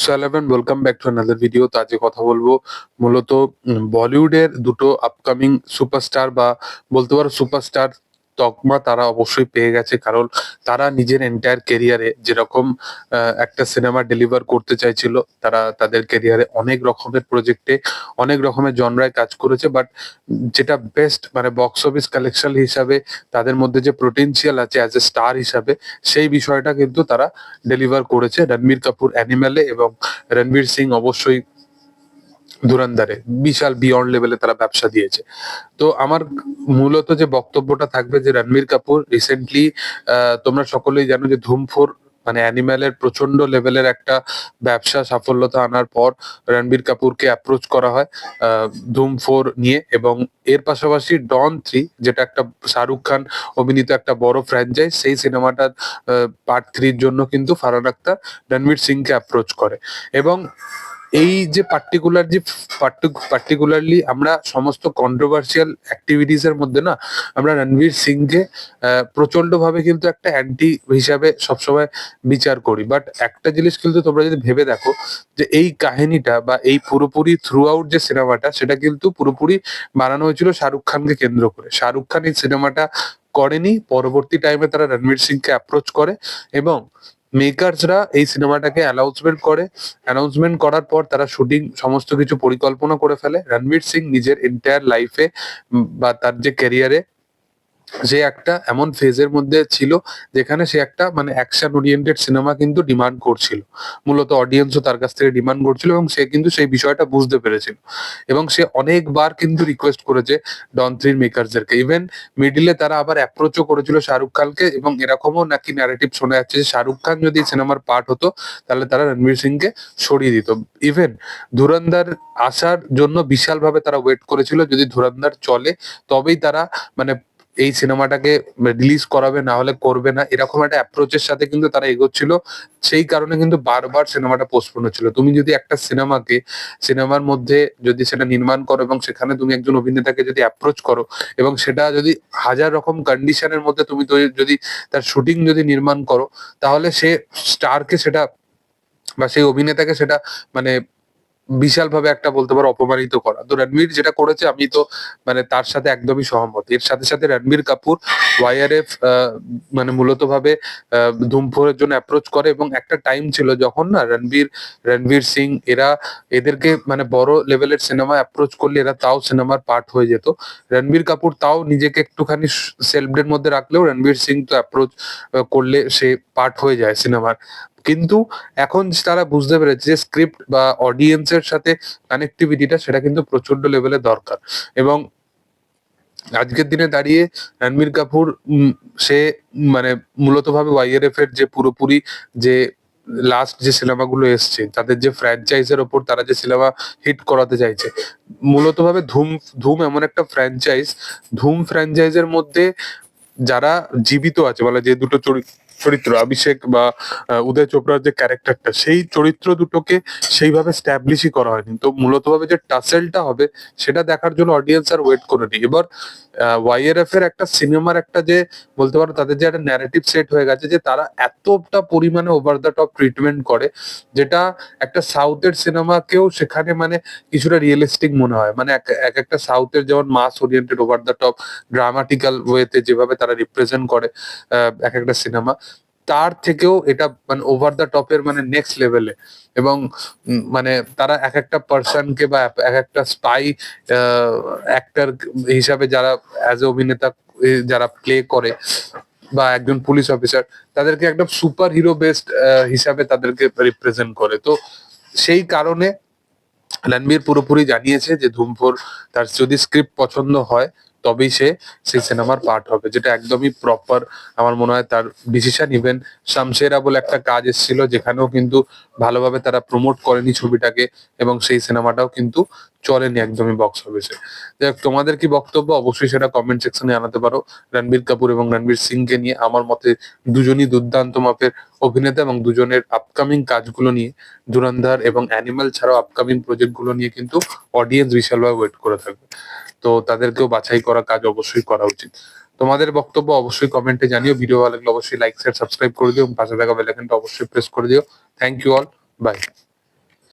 So eleven welcome back to another video তো আজকে কথা বলব মূলত বলিউডের দুটো আপকামিং সুপারস্টার বা বলতে পারো সুপারস্টার তকমা তারা অবশ্যই পেয়ে গেছে। কারণ তারা নিজের এন্টায়ার কেরিয়ারে যেরকম একটা সিনেমা ডেলিভার করতে চাইছিল, তারা তাদের কেরিয়ারে অনেক রকমের প্রজেক্টে অনেক রকমের জনরায় কাজ করেছে। বাট যেটা বেস্ট মানে বক্স অফিস কালেকশন হিসাবে, তাদের মধ্যে যে পোটেনশিয়াল আছে অ্যাজ এ স্টার হিসাবে, সেই বিষয়টা কিন্তু তারা ডেলিভার করেছে রণবীর কাপুর অ্যানিমেলে এবং রণবীর সিং অবশ্যই ধুরন্ধরে, বিশাল বিয়ন্ড লেভেলে তারা ব্যবসা দিয়েছে। তো আমার মূলত যে বক্তব্যটা থাকবে যে রণবীর কাপুর রিসেন্টলি তোমরা সকলেই জানো যে ধুম ফোর মানে অ্যানিম্যালের প্রচণ্ড লেভেলের একটা ব্যবসা সাফল্যতা আনার পর রণবীর কাপুরকে অ্যাপ্রোচ করা হয় ধুম ফোর নিয়ে এবং এর পাশাপাশি ডন থ্রি যেটা একটা শাহরুখ খান অভিনীত একটা বড় ফ্র্যাঞ্চাইজ সেই সিনেমাটার পার্ট থ্রির জন্য কিন্তু ফারহান আক্তার রণবীর সিংকে অ্যাপ্রোচ করে এবং এই যে পার্টিকুলার যে পার্টিকুলারলি আমরা সমস্ত কন্ট্রোভার্সিয়াল অ্যাক্টিভিটিস এর মধ্যে না, আমরা রণবীর সিংকে প্রচণ্ড ভাবে কিন্তু একটা অ্যান্টি হিসাবে সবসময় বিচার করি। বাট একটা জিনিস কিন্তু তোমরা যদি ভেবে দেখো, যে এই কাহিনীটা বা এই পুরোপুরি থ্রু আউট যে সিনেমাটা, সেটা কিন্তু পুরোপুরি বানানো হয়েছিল শাহরুখ খানকে কেন্দ্র করে। শাহরুখ খান এই সিনেমাটা করেনি, পরবর্তী টাইমে তারা রণবীর সিংকে অ্যাপ্রোচ করে এবং মেকার্সরা এই সিনেমাটাকে অ্যানাউন্সমেন্ট করে। অ্যানাউন্সমেন্ট করার পর তারা শুটিং সমস্ত কিছু পরিকল্পনা করে ফেলে। রণবীর সিং নিজের এন্টায়ার লাইফে বা তার যে ক্যারিয়ারে যে একটা এমন ফেজের মধ্যে ছিল যেখানে সে একটা মানে অ্যাকশন ওরিয়েন্টেড সিনেমা কিন্তু ডিমান্ড করছিল। মূলত অডিয়েন্সও তার কাছ থেকে ডিমান্ড করছিল এবং সে কিন্তু সেই বিষয়টা বুঝতে পেরেছিল। এবং সে অনেকবার কিন্তু রিকোয়েস্ট করেছে ডন থ্রির মেকারসদেরকে ইভেন মিডিলে তারা আবার অ্যাপ্রোচও করেছিল শাহরুখ খানকে এবং এরকমও নাকি ন্যারেটিভ শোনা যাচ্ছে যে শাহরুখ খান যদি সিনেমার পার্ট হতো, তাহলে তারা রণবীর সিংকে সরিয়ে দিত। ইভেন ধুরন্দার আসার জন্য বিশালভাবে তারা ওয়েট করেছিল। যদি ধুরন্দার চলে, তবেই তারা মানে এই সিনেমাটাকে রিলিজ করাবে, না হলে করবে না, এরকম একটা অ্যাপ্রোচের সাথে কিন্তু তারা এগোচ্ছিল। সেই কারণে কিন্তু বারবার সিনেমাটা পোস্টপোন হচ্ছিল। তুমি যদি একটা সিনেমাকে, সিনেমার মধ্যে যদি সেটা নির্মাণ করো এবং সেখানে তুমি একজন অভিনেতাকে যদি অ্যাপ্রোচ করো এবং সেটা যদি হাজার রকম কন্ডিশনের মধ্যে তুমি যদি তার শুটিং যদি নির্মাণ করো, তাহলে সে স্টারকে সেটা বা সেই অভিনেতাকে সেটা মানে বিশালভাবে একটা বলতে পারো অপমানিত করা। তো রণবীর যেটা করেছে, আমি তো মানে তার সাথে একদমই সহমত। এর সাথে সাথে রণবীর কাপুর ওয়াইআরএফ মানে মূলত ভাবে ধুমফোরের জন্য অ্যাপ্রোচ করে এবং একটা টাইম ছিল যখন না রণবীর রণবীর সিং এরা এদেরকে মানে বড় লেভেলের সিনেমা অ্যাপ্রোচ করলে এরা তাও সিনেমার পার্ট হয়ে যেত। রণবীর কাপুর তাও নিজেকে একটুখানি সেলফডের মধ্যে রাখলেও রণবীর সিং তো অ্যাপ্রোচ করলে সে পার্ট হয়ে যায় সিনেমার কিন্তু এখন তারা বুঝতে পেরেছে যে স্ক্রিপ্ট বা অডিয়েন্সের সাথে কানেক্টিভিটিটা সেটা কিন্তু প্রচণ্ড লেভেলে দরকার। এবং আজকের দিনে দাঁড়িয়ে রণবীর কাপুর সে মানে মূলত ভাবে ওয়াইআরএফ এর যে পুরোপুরি যে লাস্ট যে সিনেমাগুলো এসছে, তাদের যে ফ্র্যাঞ্চাইজের ওপর তারা যে সিনেমা হিট করাতে চাইছে মূলত ভাবে ধুম ধুম এমন একটা ফ্র্যাঞ্চাইজ ধুম ফ্র্যাঞ্চাইজের মধ্যে যারা জীবিত আছে বলে যে দুটো চরি- চরিত্র অভিষেক বা উদয় চোপড়ার যে ক্যারেক্টারটা, সেই চরিত্র দুটোকে সেইভাবে স্ট্যাবলিশই করা হয়নি। তো মূলত ভাবে যে টাসেলটা হবে, সেটা দেখার জন্য অডিয়েন্স আর ওয়েট করেনি। এবার ওয়াইআরএফ এর একটা সিনেমার একটা যে, বলতে পারো তাদের যে একটা ন্যারেটিভ সেট হয়ে গেছে যে তারা এতটা পরিমাণে ওভার দ্য টপ ট্রিটমেন্ট করে, যেটা একটা সাউথের সিনেমাকেও সেখানে মানে কিছুটা রিয়েলিস্টিক মনে হয়। মানে এক এক একটা সাউথের যেমন mass oriented over the top dramatical ওয়েতে যেভাবে তারা রিপ্রেজেন্ট করে এক একটা সিনেমা তার থেকেও এটা মানে ওভার দ্য টপের মানে নেক্সট লেভেলে এবং মানে তারা এক একটা পার্সনকে বা এক একটা স্পাই অ্যাক্টর হিসাবে যারা অ্যাজ অভিনেতা যারা প্লে করে বা একজন পুলিশ অফিসার তাদেরকে একদম সুপার হিরো বেস্ট হিসাবে তাদেরকে রিপ্রেজেন্ট করে। তো সেই কারণে রণবীর পুরোপুরি জানিয়েছে যে ধুমফোর তার যদি স্ক্রিপ্ট পছন্দ হয় তবেই সে সেই সিনেমার পার্ট হবে, যেটা একদমই প্রপার আমার মনে হয় তার ডিসিশন ইভেন শামশেরা বলে একটা কাজ এসেছিল, যেখানেও কিন্তু ভালোভাবে তারা প্রমোট করেনি ছবিটাকে এবং সেই সিনেমাটাও কিন্তু চলেনি একদমই বক্স অফিসে যাই তোমাদের কি বক্তব্য? অবশ্যই সেটা কমেন্ট সেকশনে জানাতে পারো। রণবীর কাপুর এবং রণবীর সিংকে নিয়ে আমার মতে দুজনই দুর্দান্ত মাপের অভিনেতা এবং দুজনের আপকামিং কাজগুলো নিয়ে, ধুরন্ধর এবং অ্যানিমাল ছাড়াও আপকামিং প্রজেক্টগুলো নিয়ে কিন্তু অডিয়েন্স বিশালভাবে ওয়েট করে থাকবে। তো তাদেরকেও বাছাই করা কাজ অবশ্যই করা উচিত। তোমাদের বক্তব্য অবশ্যই কমেন্টে জানিও। ভিডিও ভালো লাগলে অবশ্যই লাইক শেয়ার সাবস্ক্রাইব করে দিও এবং পাশে থাকা বেল আইকনটা অবশ্যই প্রেস করে দিও। Thank you all by